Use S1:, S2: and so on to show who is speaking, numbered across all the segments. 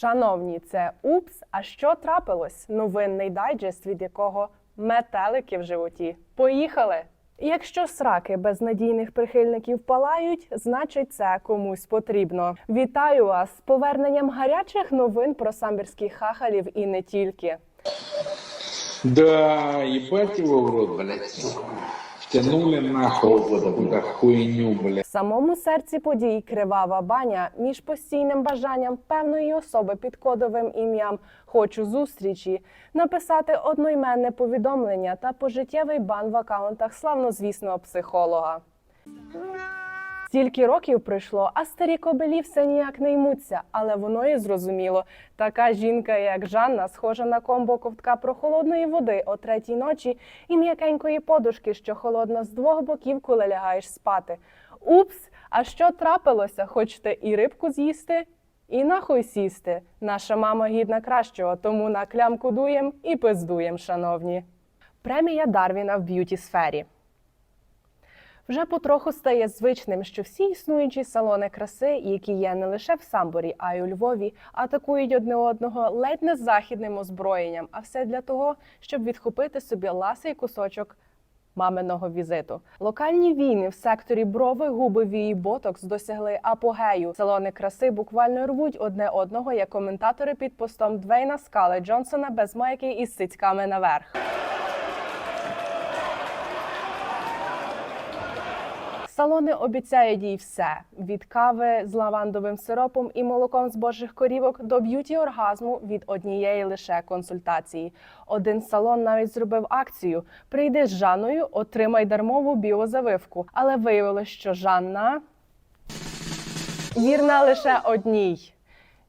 S1: Шановні, це упс. А що трапилось? Новинний дайджест, від якого метелики в животі. Поїхали! Якщо сраки безнадійних прихильників палають, значить це комусь потрібно. Вітаю вас з поверненням гарячих новин про самбірських хахалів і не тільки.
S2: Да, в рот, блядь. Втянули нахуй какую-то хуйню, бля.
S1: В самому серці подій кривава баня між постійним бажанням певної особи під кодовим ім'ям Хочу зустрічі написати одноіменне повідомлення та пожиттєвий бан в акаунтах славнозвісного психолога. Стільки років пройшло, а старі кобелі все ніяк не ймуться, але воно і зрозуміло. Така жінка, як Жанна, схожа на комбо ковтка прохолодної води о третій ночі і м'якенької подушки, що холодно з двох боків, коли лягаєш спати. Упс, а що трапилося? Хочете і рибку з'їсти? І нахуй сісти. Наша мама гідна кращого, тому на клямку дуєм і пиздуєм, шановні. Премія Дарвіна в б'юті сфері. Вже потроху стає звичним, що всі існуючі салони краси, які є не лише в Самборі, а й у Львові, атакують одне одного ледь не західним озброєнням, а все для того, щоб відхопити собі ласий кусочок маминого візиту. Локальні війни в секторі брови, губи, вії, ботокс досягли апогею. Салони краси буквально рвуть одне одного, як коментатори під постом Двейна Скали Джонсона без майки із сицьками наверх. Салони обіцяють їй все: від кави з лавандовим сиропом і молоком з божих корівок до б'юті оргазму від однієї лише консультації. Один салон навіть зробив акцію: прийди з Жанною, отримай дармову біозавивку. Але виявилось, що Жанна вірна лише одній.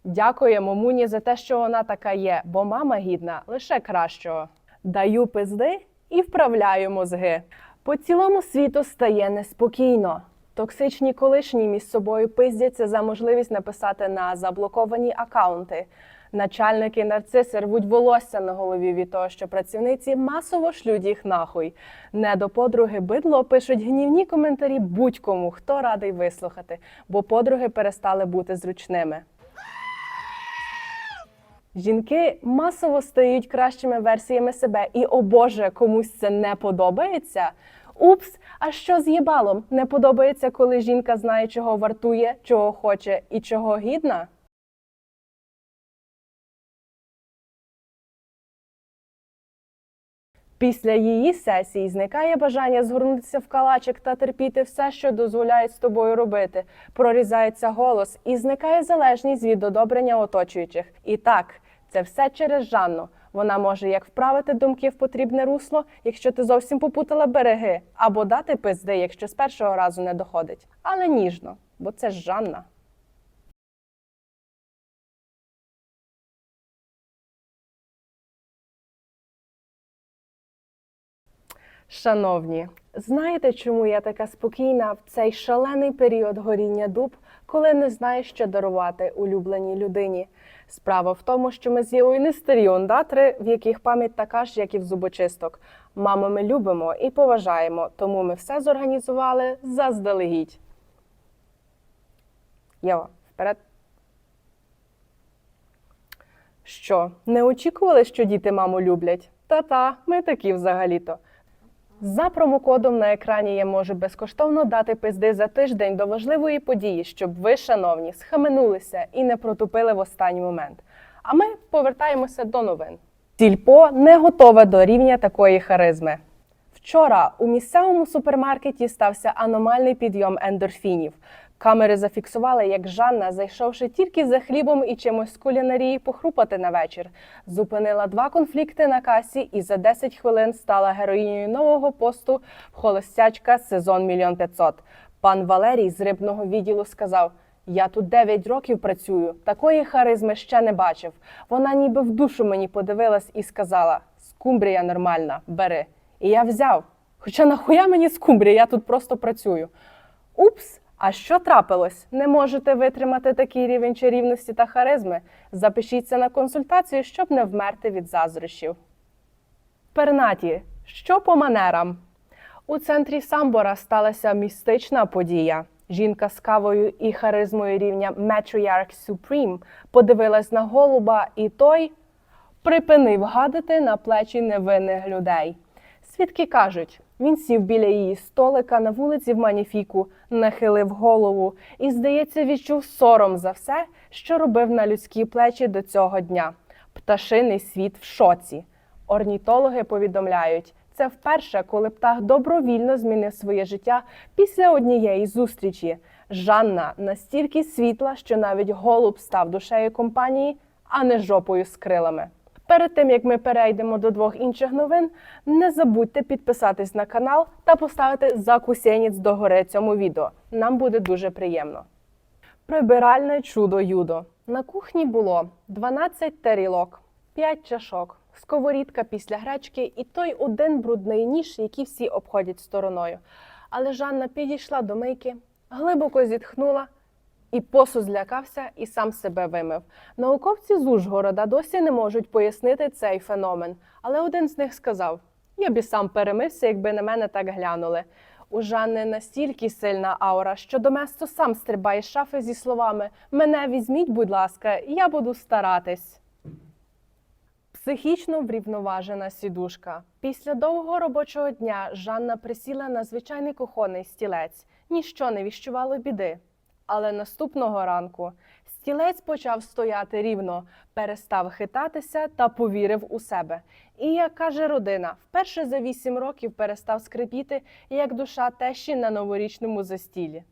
S1: Дякуємо Муні за те, що вона така є, бо мама гідна лише кращого. Даю пизди і вправляю мозги. По цілому світу стає неспокійно. Токсичні колишні між собою пиздяться за можливість написати на заблоковані акаунти. Начальники нарциси рвуть волосся на голові від того, що працівниці масово шлють їх нахуй. Не до подруги бидло пишуть гнівні коментарі будь-кому, хто радий вислухати, бо подруги перестали бути зручними. Жінки масово стають кращими версіями себе, і о Боже, комусь це не подобається. Упс, а що з їбалом? Не подобається, коли жінка знає, чого вартує, чого хоче і чого гідна? Після її сесії зникає бажання згорнутися в калачик та терпіти все, що дозволяють з тобою робити. Прорізається голос і зникає залежність від одобрення оточуючих. І так, це все через Жанну. Вона може як вправити думки в потрібне русло, якщо ти зовсім попутала береги, або дати пизди, якщо з першого разу не доходить. Але ніжно, бо це ж Жанна. Шановні, знаєте, чому я така спокійна в цей шалений період горіння дуб, коли не знаєш, що дарувати улюбленій людині? Справа в тому, що ми з Євою не старі ондатри, в яких пам'ять така ж, як і в зубочисток. Маму ми любимо і поважаємо, тому ми все зорганізували заздалегідь. Єва, вперед. Що, не очікували, що діти маму люблять? Та-та, ми такі взагалі-то. За промокодом на екрані я можу безкоштовно дати пизди за тиждень до важливої події, щоб ви, шановні, схаменулися і не протупили в останній момент. А ми повертаємося до новин. Сільпо не готове до рівня такої харизми. Вчора у місцевому супермаркеті стався аномальний підйом ендорфінів. Камери зафіксували, як Жанна, зайшовши тільки за хлібом і чимось з кулінарії похрупати на вечір, зупинила два конфлікти на касі і за 10 хвилин стала героїнею нового посту в холостячка сезон мільйон 500. Пан Валерій з рибного відділу сказав: Я тут 9 років працюю, такої харизми ще не бачив. Вона ніби в душу мені подивилась і сказала: Скумбрія нормальна, бери. І я взяв. Хоча нахуя мені скумбрія, я тут просто працюю. Упс! А що трапилось? Не можете витримати такий рівень чарівності та харизми? Запишіться на консультацію, щоб не вмерти від заздрощів. Пернаті, що по манерам? У центрі Самбора сталася містична подія. Жінка з кавою і харизмою рівня Matriarch Supreme подивилась на голуба, і той припинив гадити на плечі невинних людей. Свідки кажуть, він сів біля її столика на вулиці в Маніфіку, нахилив голову і, здається, відчув сором за все, що робив на людські плечі до цього дня. Пташиний світ в шоці. Орнітологи повідомляють, це вперше, коли птах добровільно змінив своє життя після однієї зустрічі. Жанна настільки світла, що навіть голуб став душею компанії, а не жопою з крилами. Перед тим як ми перейдемо до двох інших новин, не забудьте підписатись на канал та поставити закусєніць догори цьому відео. Нам буде дуже приємно. Прибиральне чудо юдо. На кухні було 12 тарілок, 5 чашок, сковорідка після гречки і той один брудний ніж, який всі обходять стороною. Але Жанна підійшла до мийки, глибоко зітхнула, і посуд злякався і сам себе вимив. Науковці з Ужгорода досі не можуть пояснити цей феномен, але один з них сказав: Я б і сам перемився, якби на мене так глянули. У Жанни настільки сильна аура, що Доместо сам стрибає з шафи зі словами Мене візьміть, будь ласка, я буду старатись. Психічно врівноважена сідушка. Після довгого робочого дня Жанна присіла на звичайний кухонний стілець. Ніщо не віщувало біди. Але наступного ранку стілець почав стояти рівно, перестав хитатися та повірив у себе. І, як каже родина, вперше за вісім років перестав скрипіти, як душа тещі на новорічному застілі.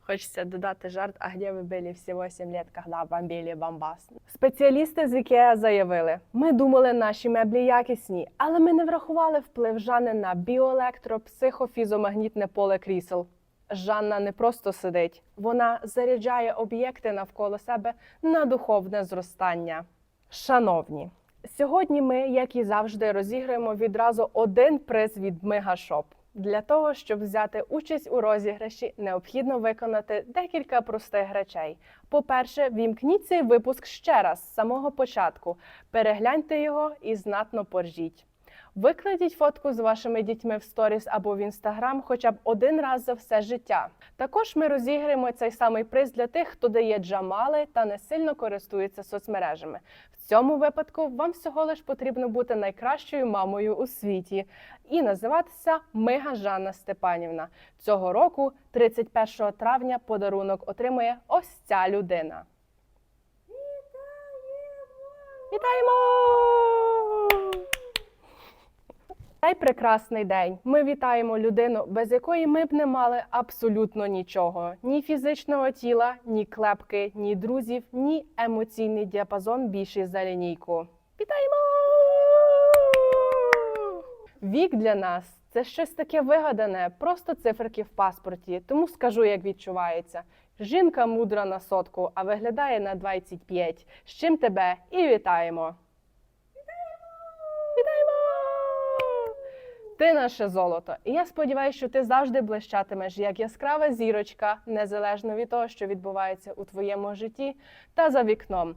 S1: Хочеться додати жарт, а де ви були всі 8 лет, коли бомбили бомбас? Спеціалісти з IKEA заявили, ми думали, наші меблі якісні, але ми не врахували вплив Жанни на біоелектро, психофізомагнітне поле крісел. Жанна не просто сидить, вона заряджає об'єкти навколо себе на духовне зростання. Шановні, сьогодні ми, як і завжди, розіграємо відразу один приз від Мегашоп. Для того, щоб взяти участь у розіграші, необхідно виконати декілька простих речей. По-перше, вімкніть цей випуск ще раз з самого початку, перегляньте його і знатно поржіть. Викладіть фотку з вашими дітьми в сторіс або в інстаграм хоча б один раз за все життя. Також ми розіграємо цей самий приз для тих, хто дає джамали та не сильно користується соцмережами. В цьому випадку вам всього лиш потрібно бути найкращою мамою у світі і називатися Мига Жанна Степанівна. Цього року, 31 травня, подарунок отримує ось ця людина. Вітаємо! Цей прекрасний день. Ми вітаємо людину, без якої ми б не мали абсолютно нічого: ні фізичного тіла, ні клепки, ні друзів, ні емоційний діапазон більший за лінійку. Вітаємо! Вік для нас це щось таке вигадане, просто циферки в паспорті. Тому скажу, як відчувається. Жінка мудра на сотку, а виглядає на 25. З чим тебе і вітаємо! Ти наше золото. І я сподіваюся, що ти завжди блищатимеш як яскрава зірочка, незалежно від того, що відбувається у твоєму житті та за вікном.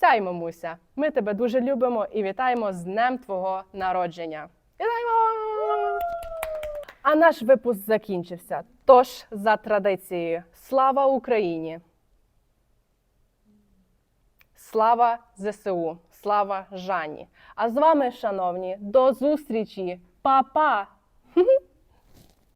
S1: Сяй, мамуся, ми тебе дуже любимо і вітаємо з днем твого народження. Вітаємо! А наш випуск закінчився. Тож, за традицією, слава Україні! Слава ЗСУ! Слава Жанні! А з вами, шановні, до зустрічі! papá.